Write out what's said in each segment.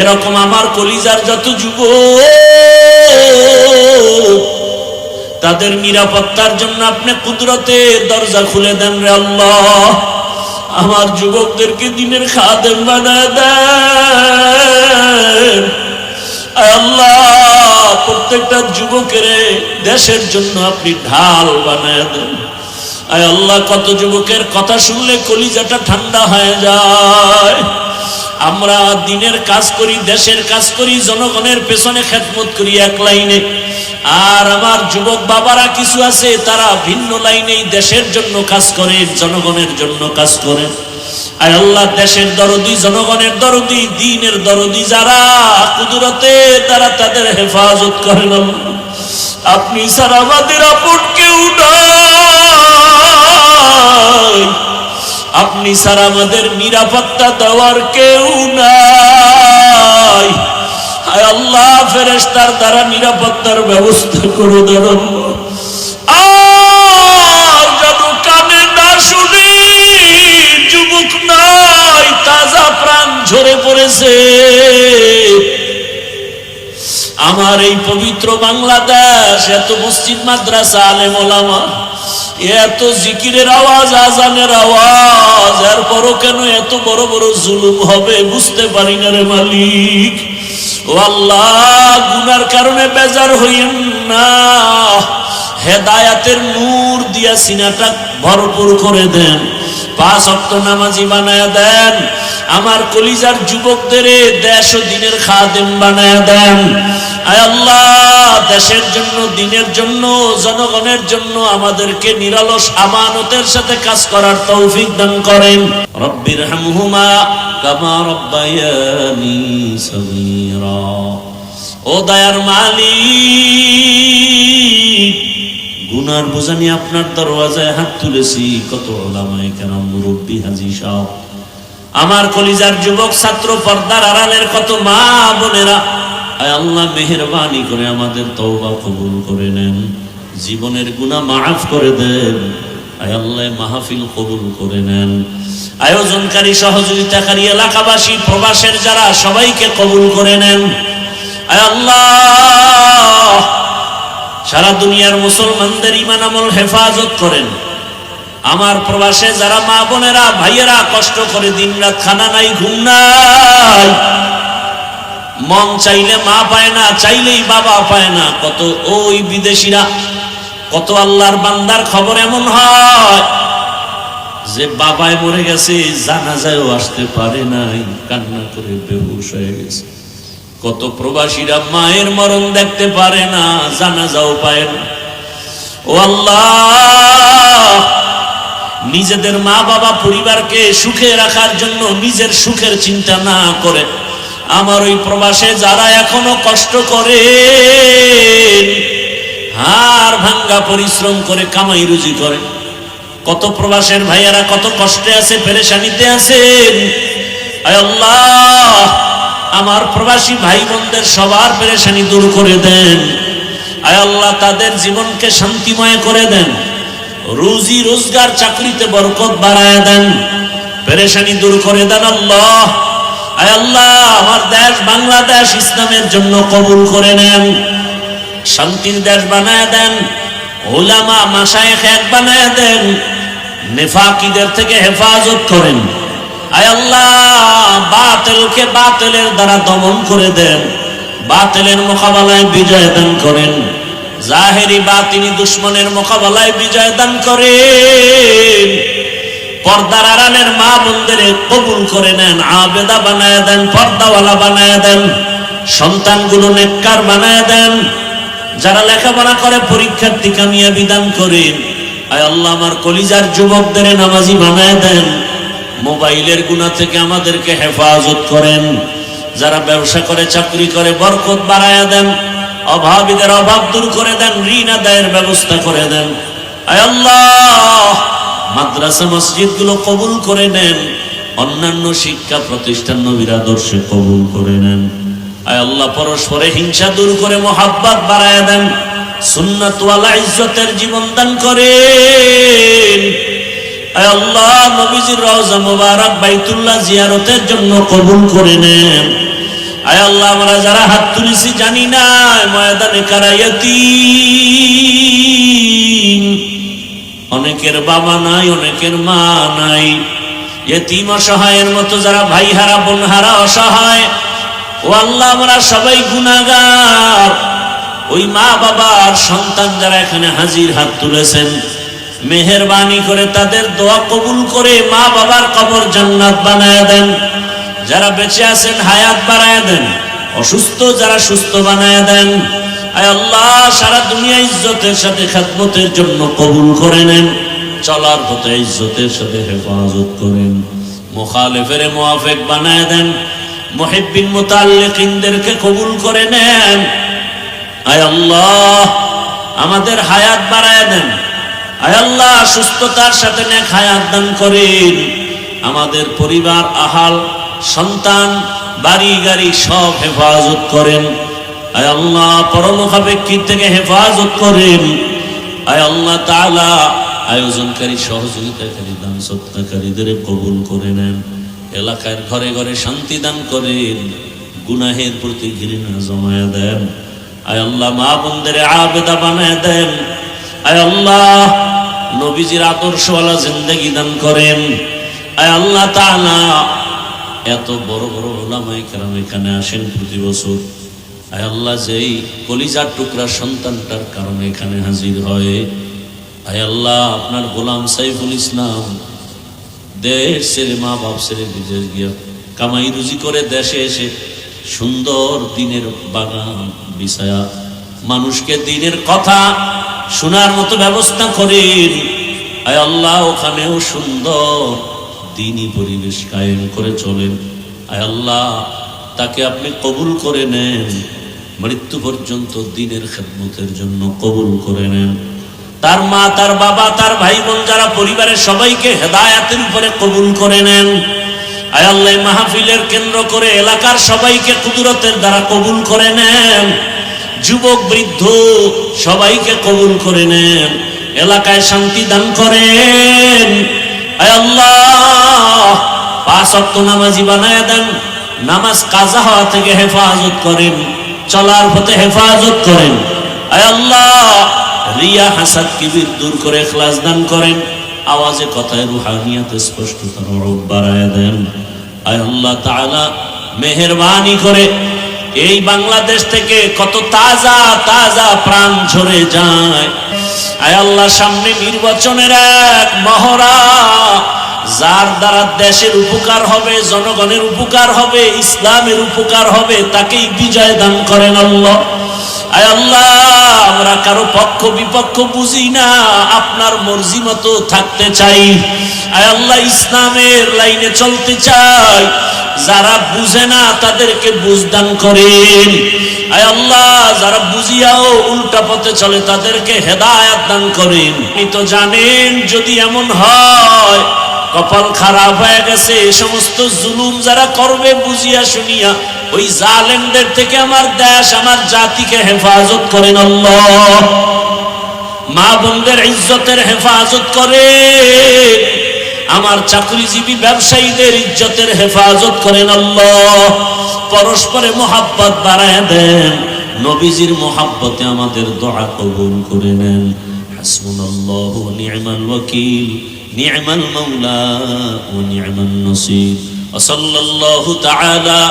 এরকম আমার কলিজার যত যুব তাদের নিরাপত্তার জন্য আপনি কুদরতের দরজা খুলে দেন রে আল্লাহ। আমার যুবকদেরকে দিনের খাদেম বানায় দেন। আল্লাহ, প্রত্যেকটা যুবকের দেশের জন্য আপনি ঢাল বানায় দেন। আয় আল্লাহ, কত যুবকের কথা শুনলে কলিজাটা ঠান্ডা হয়ে যায়। আমরা দিনের কাজ করি, দেশের কাজ করি, জনগণের পেছনে খেদমত করি এক লাইনে। আর আমার যুবক বাবারা কিছু আছে, তারা ভিন্ন লাইনেই দেশের জন্য কাজ করে, জনগণের জন্য কাজ করেন আয় আল্লাহ দেশের দরদি, জনগণের দরদি, দিনের দরদি যারা কুদরতে, তারা তাদের হেফাজত করেন আল্লাহ। আপনি সারা আমাদের আপন কেউ নাই। আপনি স্যার আমাদের নিরাপত্তা দেওয়ার কেউ নাই। আল্লাহ ফেরেস্তার দ্বারা নিরাপত্তার ব্যবস্থা করে দেন ঝরে পড়েছে। আমার এই পবিত্র বাংলাদেশ, এত মসজিদ, মাদ্রাসা, আলেম এত জিকিরের আওয়াজ, আজানের আওয়াজ, এরপরও কেন এত বড় বড় জুলুম হবে? বুঝতে পারি না রে মালিক। ও আল্লাহ, গুনার কারণে বেজার হইয়েন না। হেদায়াতের নূর দিয়া সিনাটা ভরপুর করে দেন। পাঁচ অক্ট নামাজি বানায় দেন। আমার কলিজার যুবকদের দেশ দিনের খাদেম বানায় দেন। আল্লাহ, দেশের জন্য, দিনের জন্য, জনগণের জন্য আমাদেরকে নিরলস আমানতের সাথে কাজ করার তৌফিক দান করেন। রব্বির হামহুমা কামা রব্বায়ানি সগীরা। ও দয়ার মালিক, গুনার বোঝা নিয়ে আপনার দরওয়াজায় হাত তুলেছি। কত ওলামায়ে কেরাম, মুরব্বী হাজি সাহেব। আমার কলিজার যুবক, ছাত্র পর্দার আড়ালের কত মা বোনেরা আল্লাহ, মেহেরবানি করে আমাদের তওবা কবুল করে নেন। জীবনের গুনাহ মাফ করে দেন। আল্লাহ মাহফিল কবুল করে নেন। আয়োজনকারী সহযোগিতাকারী এলাকাবাসী, প্রবাসের যারা, সবাইকে কবুল করে নেন। আল্লাহ, সারা দুনিয়ার মুসলমানদের ইমান আমল হেফাজত করেন। আমার প্রবাসে যারা মা বোনেরা, ভাইয়েরা, কষ্ট করে দিন রাত খানা নাই, ঘুম নাই মন চাইলে মা পায় না, চাইলেই বাবা পায় না। কত ওই বিদেশিরা, কত আল্লাহর বান্দার খবর এমন হয় যে বাবায় মরে গেছে জানা যায়ও আসতে পারে নাই, কান্না করে বেহুশ হয়ে গেছে। কত প্রবাসীরা মায়ের মরণ দেখতে পারে না জানা যাও পায় না। ও আল্লাহ, নিজেদের মা বাবা পরিবারকে সুখে রাখার জন্য নিজের সুখের চিন্তা না করে আমার ওই প্রবাসে যারা এখনও কষ্ট করে হার ভাঙ্গা পরিশ্রম করে কামাই রুজি করে। কত প্রবাসের ভাইয়ারা কত কষ্টে আছে, পেরেশানিতে আছেন। আমার প্রবাসী ভাই বোনদের সবার পেরেশানি দূর করে দেন। আয় আল্লাহ, তাদের জীবনকে শান্তিময় করে দেন। রুজি, রোজগার, চাকরিতে বরকত বাড়ায় দেন। পেরেশানি দূর করে দেন আল্লাহ। আল্লাহ, আমার দেশ বাংলাদেশ ইসলামের জন্য কবুল করে নেন। শান্তির দেশ বানায় দেন। ওলামা মাসায়েখ এক বানায় দেন। নেফাকিদের থেকে হেফাজত করেন। দ্বারা দমন করে দেন। বিজয় করেন। বাতিনি দুশ্মনের মোকাবেলায় বিজয় দান করেন। পর্দার আড়ালের মা বোনদের কবুল করে নেন, আবেদা বানায় দেন, পর্দাওয়ালা বানায় দেন, সন্তানগুলো নেককার বানায় দেন। যারা লেখাপড়া করে পরীক্ষার্থী কামিয়া বিধান করেন আয় আল্লাহ, আমার কলিজার যুবকদের নামাজি বানায় দেন। মোবাইলের গুণা থেকে আমাদেরকে হেফাজত করেন। যারা ব্যবসা করে, চাকরি করে, বরকত বাড়ায়া দেন, অভাবীদের অভাব দূর করে দেন, ঋণ আদায়ের ব্যবস্থা করে দেন। আয় আল্লাহ মাদ্রাসা মসজিদগুলো কবুল করে নেন। অন্যান্য শিক্ষা প্রতিষ্ঠান নবীর আদর্শে কবুল করে নেন। আয় আল্লাহ, পরস্পরে হিংসা দূর করে মোহাব্বত বাড়ায় দেন। সুন্নাতওয়ালা জীবন দান করেন। আয় আল্লাহ, নবীজির রওজা মুবারক বাইতুল্লাহ জিয়ারতের জন্য কবুল করে নেন। আয় আল্লাহ, আমরা যারা হাত তুলেছি জানি না, ময়দানে কারাইয়াতি অনেকের বাবা নাই, অনেকের মা নাই। এতিম অসহায়ের মতো যারা ভাই হারা বোন হারা অসহায়, ও আল্লাহ, আমরা সবাই গুনাগার ওই মা বাবার সন্তান যারা এখানে হাজির হাত তুলেছেন, মেহেরবানি করে তাদের দোয়া কবুল করে মা বাবার কবর জান্নাত বানায় দেন। যারা বেঁচে আছেন, হায়াত বাড়ায় দেন, অসুস্থ যারা সুস্থ বানায় দেন। আয় আল্লাহ, সারা দুনিয়া ইজ্জতের সাথে খেদমতের জন্য কবুল করে নেন। চলার পথে ইজ্জতের সাথে হেফাজত করেন। মোখালেফের মোয়াফেক বানায় দেন। মহিবিন মোতাল্লিকিনদেরকে কবুল করে নেন। আয় আল্লাহ, আমাদের হায়াত বাড়ায় দেন। আয় আল্লাহ, সুস্থতার সাথে নেক হায়াত দান করেন। আমাদের পরিবার, আহাল, সন্তান বাড়ি গাড়ি সব হেফাজত করেন। আয় আল্লাহ পরমুখাপেক্ষির থেকে হেফাজত করেন। আয় আল্লাহ তাআলা, আয়োজনকারী সহযোগিতাকারী দান সত্তাকারীদের কবুল করে নেন। এলাকার ঘরে ঘরে শান্তি দান করেন। গুনাহের প্রতি ঘৃণা জমায়া দেন। আয় আল্লাহ, মা বোনদের আবেদা বানায় দেন। আয় আল্লাহ, নবীজির আদর্শওয়ালা জিন্দগি দান করেন। আয় আল্লাহ তাআলা, এত বড় বড় ওলামাই কেরাম এখানে আসেন প্রতি বছর। আয় যেই কলিজার টুকরা সন্তানটার কারণে এখানে হাজির হয়। আয় আল্লাহ, আপনার গোলাম সাইফুল ইসলাম, দেশ ছেড়ে মা বাপ ছেড়ে বিদেশ গিয়া কামাই রুজি করে দেশে এসে সুন্দর দিনের বাগান বিছায়া মানুষকে দিনের কথা শোনার মতো ব্যবস্থা করেন। আয় আল্লাহ, ওখানেও সুন্দর দিনই পরিবেশ কায়েম করে চলেন। আয় আল্লাহ তাকে আপনি কবুল করে নেন। মৃত্যু পর্যন্ত দিনের খেদমতের জন্য কবুল করে নেন। তার মা, তার বাবা, তার ভাই বোন যারা পরিবারের সবাইকে হেদায়াতের উপরে কবুল করে নেন আয় আল্লাহ এই মাহফিলের কেন্দ্র করে এলাকার সবাইকে কুদরতের দ্বারা কবুল করে নেন। যুবক, বৃদ্ধ সবাইকে কবুল করে নেন। এলাকায় শান্তি দান করেন। আয় আল্লাহ, পাঁচ অক্ট নামাজি বানায় দেন। নামাজ কাজা হওয়া থেকে হেফাজত করেন, চলার পথে হেফাজত করেন। রিয়া হাসাদ কিবির দূর করে খ্লাস দান করেন। আওয়াজে কথায় রুহানিয়াত স্পষ্টতার বাড়ায় দেন। আল্লাহ তাআলা, মেহেরবানি করে এই বাংলাদেশ থেকে কত তাজা তাজা প্রাণ ঝরে যায়। আয় আল্লাহ, সামনে নির্বাচনের এক মহড়া। যার দ্বারা দেশের উপকার হবে, জনগণের উপকার হবে, ইসলামের উপকার হবে, তাকেই বিজয় দান করেন আল্লাহ। আয় আমরা কারও পক্ষ বিপক্ষ বুঝি না, আপনার মর্জি মতো থাকতে চাই। আয় আল্লাহ, ইসলামের লাইনে চলতে চাই। যারা বুঝে না, তাদেরকে বুঝদান করেন। আয় আল্লাহ, যারা বুঝিয়াও উল্টা পথে চলে, তাদেরকে হেদায়াত দান করেন। আপনি তো জানেন, যদি এমন হয় কপাল খারাপ হয়ে গেছে এই সমস্ত জুলুম যারা করবে বুঝিয়া শুনিয়া, ওই জালেমদের থেকে আমার দেশ, আমার জাতিকে হেফাজত করেন আল্লাহ। মা বোনদের ইজ্জতের হেফাজত করে, আমার চাকরিজীবী ব্যবসায়ীদের ইজ্জতের হেফাজত করেন আল্লাহ। পরস্পরে মোহাব্বত বাড়ায় দেন, নবীজির মোহাব্বতে আমাদের দোয়া কবুল করে নেন। নি'মাল ওয়াকিল। নি'মাল মাওলা ওয়া নি'মান নাসির ওয়া সাল্লাল্লাহু তাআলা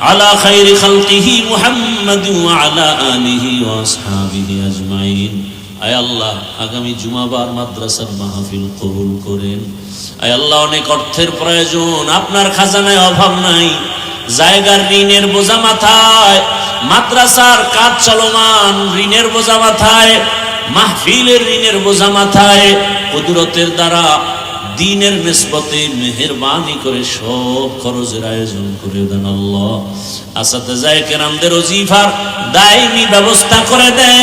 على خير خلقه محمد وعلى آله وأصحابه أجمعين আয় আল্লাহ আগামী জুমাবার মাদ্রাসার মাহফিল কবুল করেন আয় আল্লাহ অনেক অর্থের প্রয়োজন আপনার খাজানায় অভাব নাই জায়গার ঋণের বোঝা মাথায় মাদ্রাসার কাজ চলমান ঋণের বোঝা মাথায় মাহফিলের ঋণের বোঝা মাথায় কুদরতের দ্বারা দিনের নিসবতে মেহরবানি করে সব খরচের আয়োজন করে দেন আল্লাহ। আসাতে যায় কেরামদের ওজিফার দায়নি ব্যবস্থা করে দেন